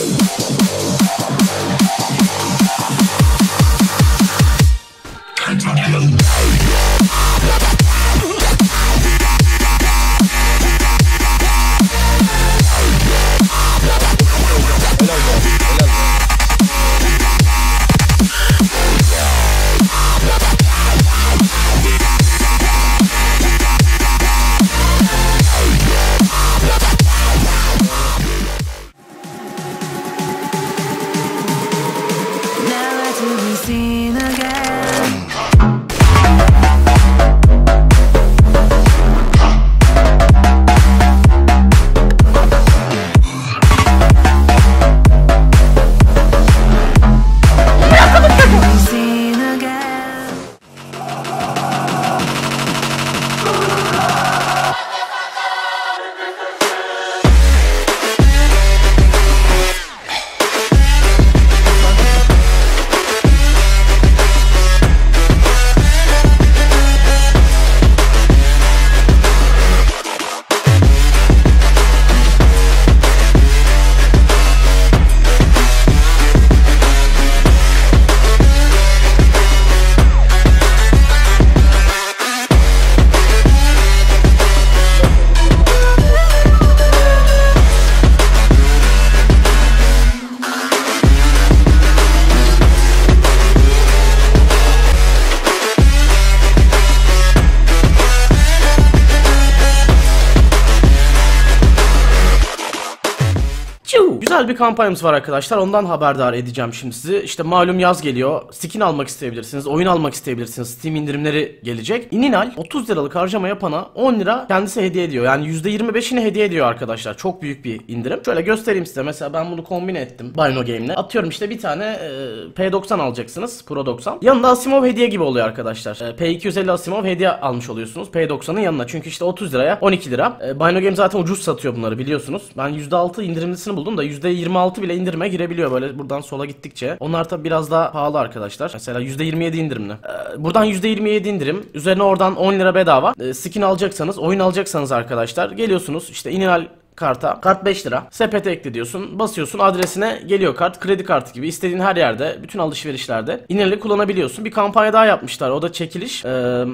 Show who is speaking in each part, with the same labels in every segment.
Speaker 1: Hey. Seen
Speaker 2: Güzel bir kampanyamız var arkadaşlar. Ondan haberdar edeceğim şimdi sizi. İşte malum yaz geliyor. Skin almak isteyebilirsiniz. Oyun almak isteyebilirsiniz. Steam indirimleri gelecek. Ininal 30 liralık harcama yapana 10 lira kendisi hediye ediyor. Yani %25'ini hediye ediyor arkadaşlar. Çok büyük bir indirim. Şöyle göstereyim size. Mesela ben bunu kombine ettim. Bino Game'le. Atıyorum işte bir tane e, P90 alacaksınız. Pro 90. Yanında Asimov hediye gibi oluyor arkadaşlar. E, P250 Asimov hediye almış oluyorsunuz. P90'ın yanına. Çünkü işte 30 liraya 12 lira. E, Bino Game zaten ucuz satıyor bunları biliyorsunuz. Ben %6 indirimlisini buldum da %26 bile indirime girebiliyor böyle buradan sola gittikçe. Onlar tabi biraz daha pahalı arkadaşlar. Mesela %27 indirimli. Ee, buradan %27 indirim. Üzerine oradan 10 lira bedava. Ee, skin alacaksanız, oyun alacaksanız arkadaşlar geliyorsunuz işte inal karta. Kart 5 lira. Sepete ekle diyorsun. Basıyorsun adresine geliyor kart. Kredi kartı gibi istediğin her yerde bütün alışverişlerde inali kullanabiliyorsun. Bir kampanya daha yapmışlar. O da çekiliş. Ee,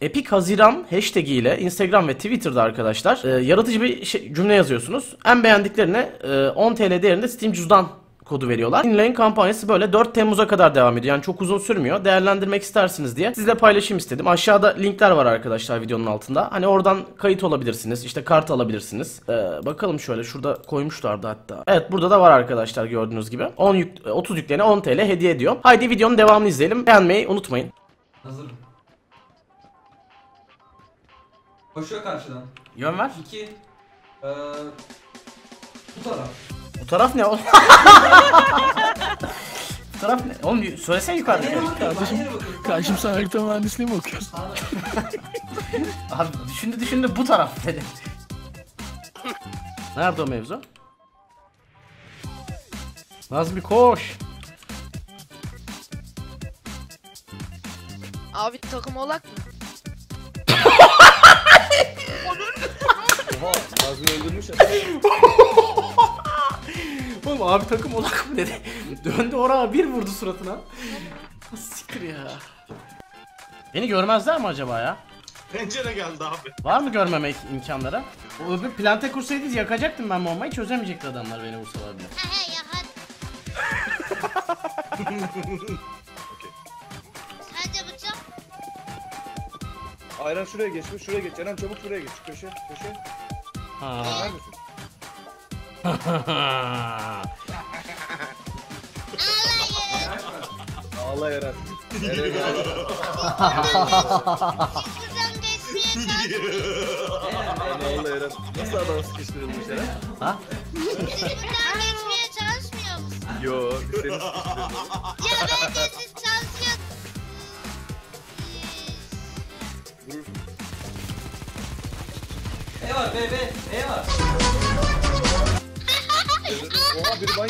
Speaker 2: Epic Haziran hashtag ile Instagram ve Twitter'da arkadaşlar e, yaratıcı bir şey- cümle yazıyorsunuz. En beğendiklerine e, 10 TL değerinde Steam cüzdan kodu veriyorlar. Inline kampanyası böyle 4 Temmuz'a kadar devam ediyor. Yani çok uzun sürmüyor. Değerlendirmek istersiniz diye sizle paylaşayım istedim. Aşağıda linkler var arkadaşlar videonun altında. Hani oradan kayıt olabilirsiniz. İşte kart alabilirsiniz. Ee, bakalım şöyle şurada koymuşlardı hatta. Evet burada da var arkadaşlar gördüğünüz gibi. 10 yük, 30 yükleyene 10 TL hediye ediyor. Haydi videonun devamını izleyelim. Beğenmeyi unutmayın.
Speaker 3: Hazırım. Koşuyor karşıdan.
Speaker 2: Yön ver.
Speaker 3: İki. Ee, bu taraf.
Speaker 2: Bu taraf ne oğlum? Bu taraf ne? Oğlum söylesene yukarıda.
Speaker 3: Nereye bakıyorsun? Ben nereye bakıyorum?
Speaker 4: Karşım sen harita mühendisliği mi okuyorsun?
Speaker 2: Abi düşündü düşündü bu taraf dedi. Nerede o mevzu? Nazmi koş.
Speaker 5: Abi takım olak mı?
Speaker 2: Abi takım olak mı dedi. Döndü oraya bir vurdu suratına. Siktir ya. Beni görmezler mi acaba ya?
Speaker 6: Pencere geldi abi.
Speaker 2: Var mı görmeme im- imkanları? O öbür plante kursaydınız yakacaktım ben bombayı çözemeyecekti adamlar beni vursalar bile.
Speaker 5: Sence bıçak?
Speaker 6: Ayran şuraya geçmiş, şuraya geç. Eren çabuk şuraya geç. Köşe, köşe.
Speaker 2: Ha.
Speaker 6: Neredesin?
Speaker 5: Şuradan geçmeye
Speaker 6: ağla Eren. Nasıl adam sıkıştırılmış Eren?
Speaker 2: ha?
Speaker 5: Şuradan geçmeye çalışmıyor musun?
Speaker 6: Yok, seni sıkıştırdı.
Speaker 5: Ya bence siz çalışıyorsunuz.
Speaker 3: E var B B E var.
Speaker 6: Oha biri ban